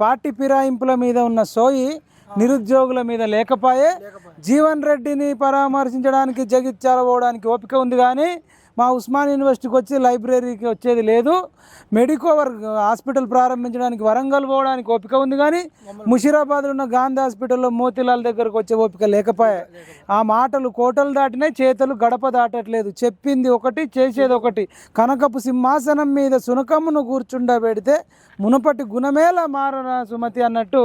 Party ఫిరాయింపుల మీద ఉన్న సోయి నిరుద్యోగుల మీద లేకపాయే. జీవన్ రెడ్డిని పరామర్శించడానికి జగిత్యాల పోవడానికి ఓపిక ఉంది కానీ మా ఉస్మాన్ యూనివర్సిటీకి వచ్చి లైబ్రరీకి వచ్చేది లేదు. మెడికోవర్ హాస్పిటల్ ప్రారంభించడానికి వరంగల్ పోవడానికి ఓపిక ఉంది కానీ ముషీరాబాద్లో ఉన్న గాంధీ హాస్పిటల్లో మోతిలాల్ దగ్గరకు వచ్చే ఓపిక లేకపోయా. ఆ మాటలు కోటలు దాటినాయి చేతలు గడప దాటట్లేదు. చెప్పింది ఒకటి చేసేది ఒకటి. కనకపు సింహాసనం మీద సునకమును కూర్చుండబెడితే మునుపటి గుణమేల మారన సుమతి అన్నట్టు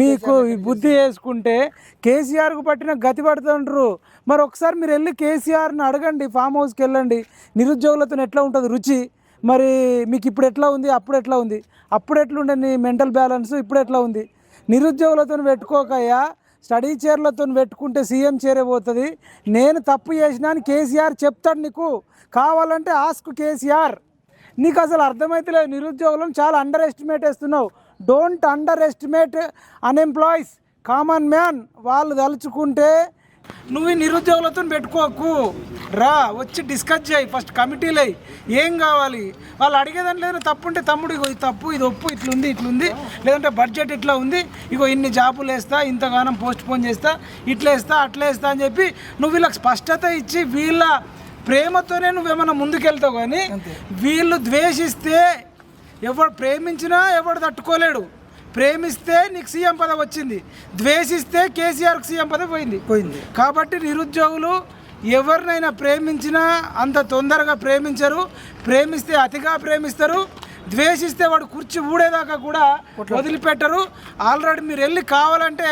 మీకు బుద్ధి చేసుకుంటే కేసీఆర్కు పట్టిన గతి పడుతుంటారు మరి ఒకసారి మీరు వెళ్ళి కేసీఆర్ని అడగండి ఫామ్ హౌస్కి వెళ్ళండి. నిరుద్యోగులతో ఎట్లా ఉంటుంది రుచి? మరి మీకు ఇప్పుడు ఎట్లా ఉంది? అప్పుడు ఎట్లా ఉంది? అప్పుడు ఎట్లుండే నీ మెంటల్ బ్యాలెన్స్? ఇప్పుడు ఎట్లా ఉంది? నిరుద్యోగులతో పెట్టుకోకయ్యా స్టడీ చైర్లతో పెట్టుకుంటే సీఎం చైరే పోతుంది. నేను తప్పు చేసినా అని కేసీఆర్ చెప్తాడు నీకు. కావాలంటే ఆస్క్ కేసీఆర్. నీకు అసలు అర్థమైతలేదు నిరుద్యోగులను చాలా అండర్ ఎస్టిమేట్ వేస్తున్నావు. Don't underestimate unemployees common man వాళ్ళు తలుచుకుంటే నువ్వు నిరుద్యోగులతో పెట్టుకోకు. రా వచ్చి డిస్కస్ చేయి ఫస్ట్ కమిటీలు అయ్యి ఏం కావాలి? వాళ్ళు అడిగేదాని లేదు తప్పు ఉంటే తమ్ముడు ఇగో ఇది తప్పు ఇది ఒప్పు ఇట్లుంది ఇట్లుంది. లేదంటే బడ్జెట్ ఇట్లా ఉంది ఇగో ఇన్ని జాబులు వేస్తా ఇంతగానం పోస్ట్ పోన్ చేస్తా ఇట్లా వేస్తా అట్లా వేస్తా అని చెప్పి నువ్వు వీళ్ళకి స్పష్టత ఇచ్చి వీళ్ళ ప్రేమతోనే నువ్వేమన్నా ముందుకెళ్తావు కానీ వీళ్ళు ద్వేషిస్తే ఎవడు ప్రేమించినా ఎవడు తట్టుకోలేడు. ప్రేమిస్తే నీకు సీఎం పదవి వచ్చింది ద్వేషిస్తే కేసీఆర్కి సీఎం పదవి పోయింది. పోయింది. కాబట్టి నిరుద్యోగులు ఎవరినైనా ప్రేమించినా అంత తొందరగా ప్రేమించరు ప్రేమిస్తే అతిగా ప్రేమిస్తారు ద్వేషిస్తే వాడు కుర్చీ ఊడేదాకా కూడా వదిలిపెట్టరు. ఆల్రెడీ మీరు వెళ్ళి కావాలంటే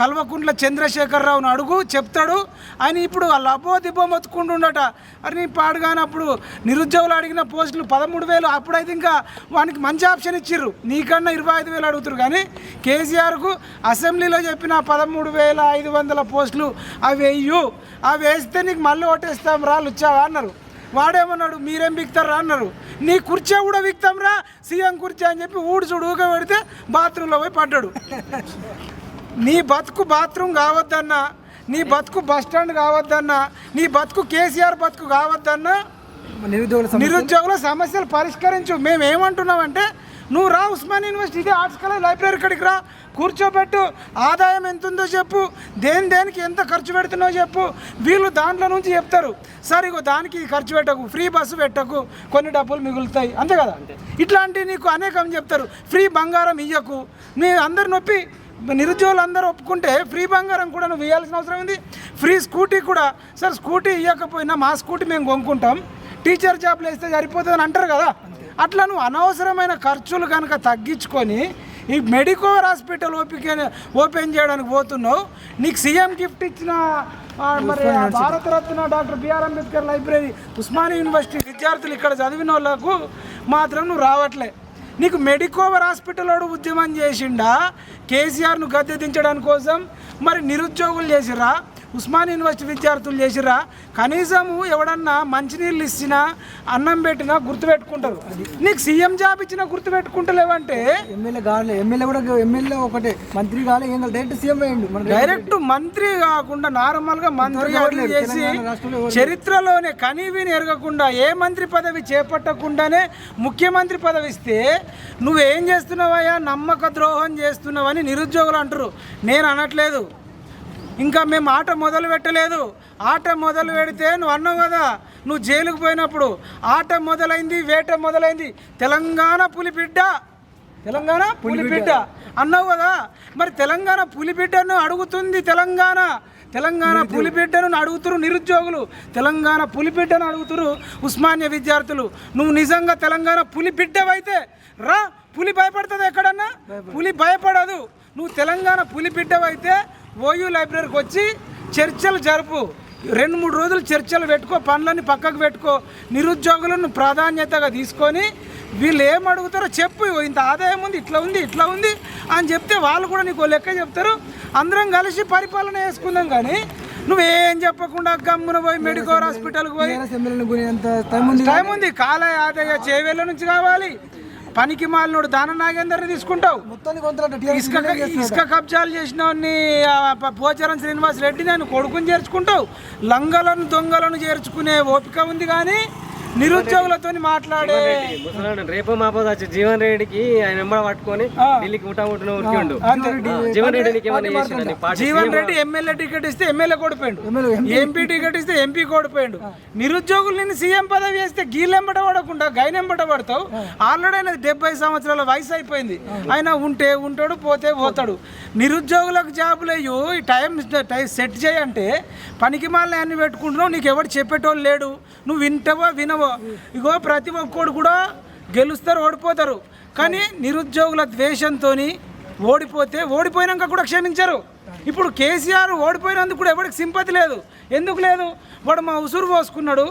కల్వకుంట్ల చంద్రశేఖరరావును అడుగు చెప్తాడు. ఆయన ఇప్పుడు వాళ్ళ అబ్బో దిబ్బో మొత్తుకుంటుండట. అరే నీ పాడుగానప్పుడు నిరుద్యోగులు అడిగిన పోస్టులు పదమూడు వేలు అప్పుడైతే ఇంకా వానికి మంచి ఆప్షన్ ఇచ్చిర్రు. నీకన్నా ఇరవై ఐదు వేలు అడుగుతారు కానీ కేసీఆర్కు అసెంబ్లీలో చెప్పిన పదమూడు వేల ఐదు వందల పోస్టులు అవి వెయ్యు అవి వేస్తే నీకు మళ్ళీ ఓటేస్తాం రా లుచ్చావా అన్నారు. వాడేమన్నాడు? మీరేం బిక్తారా అన్నారు. నీ కుర్చీ కూడా విక్తాం రా సీఎం కుర్చీ అని చెప్పి ఊడు ఊక పెడితే బాత్రూంలో పోయి పడ్డాడు. నీ బతుకు బాత్రూమ్ కావద్దన్నా నీ బతుకు బస్ స్టాండ్ కావద్దన్నా నీ బతుకు కేసీఆర్ బతుకు కావద్దన్నా నిరుద్యోగుల సమస్య. నిరుద్యోగుల సమస్యలు పరిష్కరించు. మేము ఏమంటున్నామంటే నువ్వు రా ఉస్మాన్ యూనివర్సిటీ ఇదే ఆర్ట్స్ కాలేజ్ లైబ్రరీ ఇక్కడికి రా. కూర్చోబెట్టు. ఆదాయం ఎంత ఉందో చెప్పు. దేని దేనికి ఎంత ఖర్చు పెడుతున్నావో చెప్పు. వీళ్ళు దాంట్లో నుంచి చెప్తారు. సరే ఇగో దానికి ఖర్చు పెట్టకు. ఫ్రీ బస్సు పెట్టకు. కొన్ని డబ్బులు మిగులుతాయి. అంతే కదా? ఇట్లాంటివి నీకు అనేకం చెప్తారు. ఫ్రీ బంగారం ఇయ్యకు. నీ అందరు నొప్పి. నిరుద్యోగులు అందరూ ఒప్పుకుంటే ఫ్రీ బంగారం కూడా నువ్వు ఇవ్వాల్సిన అవసరం ఉంది. ఫ్రీ స్కూటీ కూడా. సార్ స్కూటీ ఇవ్వకపోయినా మా స్కూటీ మేము కొనుక్కుంటాం. టీచర్ జాబ్లు వేస్తే సరిపోతుంది అని అంటారు కదా. అట్లా నువ్వు అనవసరమైన ఖర్చులు కనుక తగ్గించుకొని ఈ మెడికోవర్ హాస్పిటల్ ఓపిక ఓపెన్ చేయడానికి పోతున్నావు. నీకు సీఎం గిఫ్ట్ ఇచ్చిన మరి Bharat Ratna doctor BR Ambedkar library Osmania university విద్యార్థులు ఇక్కడ చదివిన వాళ్ళకు మాత్రం నువ్వు రావట్లే. నీకు మెడికోవర్ హాస్పిటల్ వాడు ఉద్యమం చేసిండా? కేసీఆర్ను గద్దె దించడానికి కోసం మరి నిరుద్యోగులు చేసిరా ఉస్మాన్ యూనివర్సిటీ విద్యార్థులు చేసిరా కనీసము ఎవడన్నా మంచినీళ్ళు ఇచ్చినా అన్నం పెట్టినా గుర్తుపెట్టుకుంటారు. నీకు సీఎం జాబ్ ఇచ్చినా గుర్తుపెట్టుకుంటలేవంటే? ఎమ్మెల్యే కాలే ఎమ్మెల్యే కూడా ఎమ్మెల్యే ఒకటే. మంత్రి కాలే ఏం డైరెక్ట్ సీఎం అయ్యిండు డైరెక్ట్ మంత్రి కాకుండా నార్మల్గా మంత్రి చేసి చరిత్రలోనే కనీవిని ఎరగకుండా ఏ మంత్రి పదవి చేపట్టకుండానే ముఖ్యమంత్రి పదవి ఇస్తే నువ్వేం చేస్తున్నావయ్యా? నమ్మక ద్రోహం చేస్తున్నావని నిరుద్యోగులు అంటారు నేను అనట్లేదు. ఇంకా మేము ఆట మొదలు పెట్టలేదు. ఆట మొదలు పెడితే నువ్వు అన్నావు కదా నువ్వు జైలుకు పోయినప్పుడు ఆట మొదలైంది వేట మొదలైంది. తెలంగాణ పులిబిడ్డ. తెలంగాణ పులిబిడ్డ. అన్నావు కదా మరి తెలంగాణ పులిబిడ్డను అడుగుతుంది తెలంగాణ. తెలంగాణ పులిబిడ్డను అడుగుతురు నిరుద్యోగులు. తెలంగాణ పులిబిడ్డను అడుగుతురు ఉస్మానియా విద్యార్థులు. నువ్వు నిజంగా తెలంగాణ పులిబిడ్డవైతే రా పులి భయపడుతుంది ఎక్కడన్నా? పులి భయపడదు. నువ్వు తెలంగాణ పులిబిడ్డవైతే ఓయూ లైబ్రరీకి వచ్చి చర్చలు జరుపు. రెండు మూడు రోజులు చర్చలు పెట్టుకో పనులన్నీ పక్కకు పెట్టుకో నిరుద్యోగులను ప్రాధాన్యతగా తీసుకొని వీళ్ళు ఏం అడుగుతారో చెప్పు ఇంత ఆదాయం ఉంది ఇట్లా ఉంది ఇట్లా ఉంది అని చెప్తే వాళ్ళు కూడా నీకు లెక్క చెప్తారు. అందరం కలిసి పరిపాలన చేసుకుందాం కానీ నువ్వేం చెప్పకుండా గమ్మున పోయి మెడికోర్ హాస్పిటల్కి పోయి టైం ఉంది కాల ఆదాయ చేవేళ్ళ నుంచి కావాలి. పనికి మాలినోడు దాన నాగేందర్ని తీసుకుంటావు ఇసుక ఇసుక కబ్జాలు చేసిన పోచారం శ్రీనివాస్ రెడ్డి నేను కొడుకుని చేర్చుకుంటావు. లంగలను దొంగలను చేర్చుకునే ఓపిక ఉంది కానీ నిరుద్యోగులతో మాట్లాడే రేపు మాపోదు వచ్చి జీవన్ రెడ్డికి ఆయన వెంబడ పట్టుకొని. ఢిల్లీకి ఉరికిండు. అంతే. జీవన్ రెడ్డికి party Jeevan Reddy MLA ticket ఇస్తే ఎమ్మెల్యే కోడిపోయిండు ఎంపీ టికెట్ ఇస్తే ఎంపీ కోడిపోయిండు నిరుద్యోగులు నిన్ను సీఎం పదవి వేస్తే గీళ్ళెంబట పడకుండా గైనెంబట పడతావు. ఆల్రెడీ ఆయన డెబ్బై సంవత్సరాల వయసు అయిపోయింది. ఆయన ఉంటే ఉంటాడు పోతే పోతాడు. నిరుద్యోగులకు జాబులు అయ్యో ఈ టైం టైం సెట్ చేయంటే పనికి మాలని అన్ని పెట్టుకుంటున్నావు నీకు ఎవడు చెప్పేటోళ్ళు లేడు. నువ్వు వింటావో వినవో ఇగో ప్రతి ఒక్కడు కూడా గెలుస్తారు ఓడిపోతారు. కానీ నిరుద్యోగుల ద్వేషంతో ఓడిపోతే ఓడిపోయినాక కూడా క్షమించరు. ఇప్పుడు కేసీఆర్ ఓడిపోయినందుకు కూడా ఎవరికి సింపతి లేదు. ఎందుకు లేదు? వాడు మా ఉసురు పోసుకున్నాడు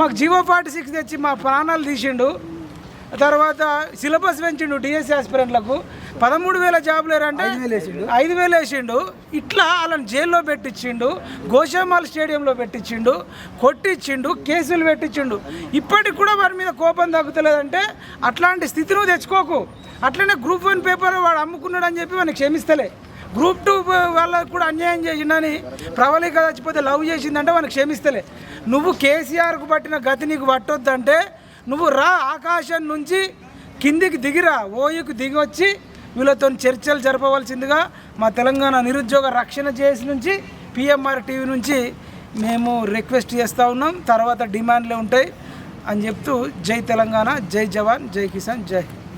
మాకు జీవో ఫార్టీ సిక్స్ తెచ్చి మా ప్రాణాలు తీసిండు తర్వాత సిలబస్ పెంచిండు డిఎస్సి ఆస్పిరెంట్లకు. పదమూడు వేల జాబులు అంటే ఐదు వేలు వేసిండు. ఇట్లా వాళ్ళని జైల్లో పెట్టించిండు గోషామాల్ స్టేడియంలో పెట్టించిండు కొట్టించిండు కేసులు పెట్టించిండు. ఇప్పటికి కూడా వారి మీద కోపం తగ్గుతలేదంటే అట్లాంటి స్థితి నువ్వు తెచ్చుకోకు. అట్లనే గ్రూప్ వన్ పేపర్ వాడు అమ్ముకున్నాడు అని చెప్పి వాడిని క్షమిస్తలే. గ్రూప్ టూ వాళ్ళకు కూడా అన్యాయం చేసిండని ప్రవళిక చచ్చిపోతే లవ్ చేసిందంటే వానికి క్షమిస్తలే. నువ్వు కేసీఆర్కు పట్టిన గతి నీకు పట్టొద్దంటే నువ్వు రా ఆకాశం నుంచి కిందికి దిగిరా ఓయుకు దిగి వచ్చి వీళ్ళతో చర్చలు జరపవలసిందిగా మా తెలంగాణ నిరుద్యోగ రక్షణ చేసి నుంచి పిఎంఆర్ టీవీ నుంచి మేము రిక్వెస్ట్ చేస్తూ ఉన్నాం తర్వాత డిమాండ్లు ఉంటాయి అని చెప్తూ జై తెలంగాణ జై జవాన్ జై కిసాన్ జై హింద్.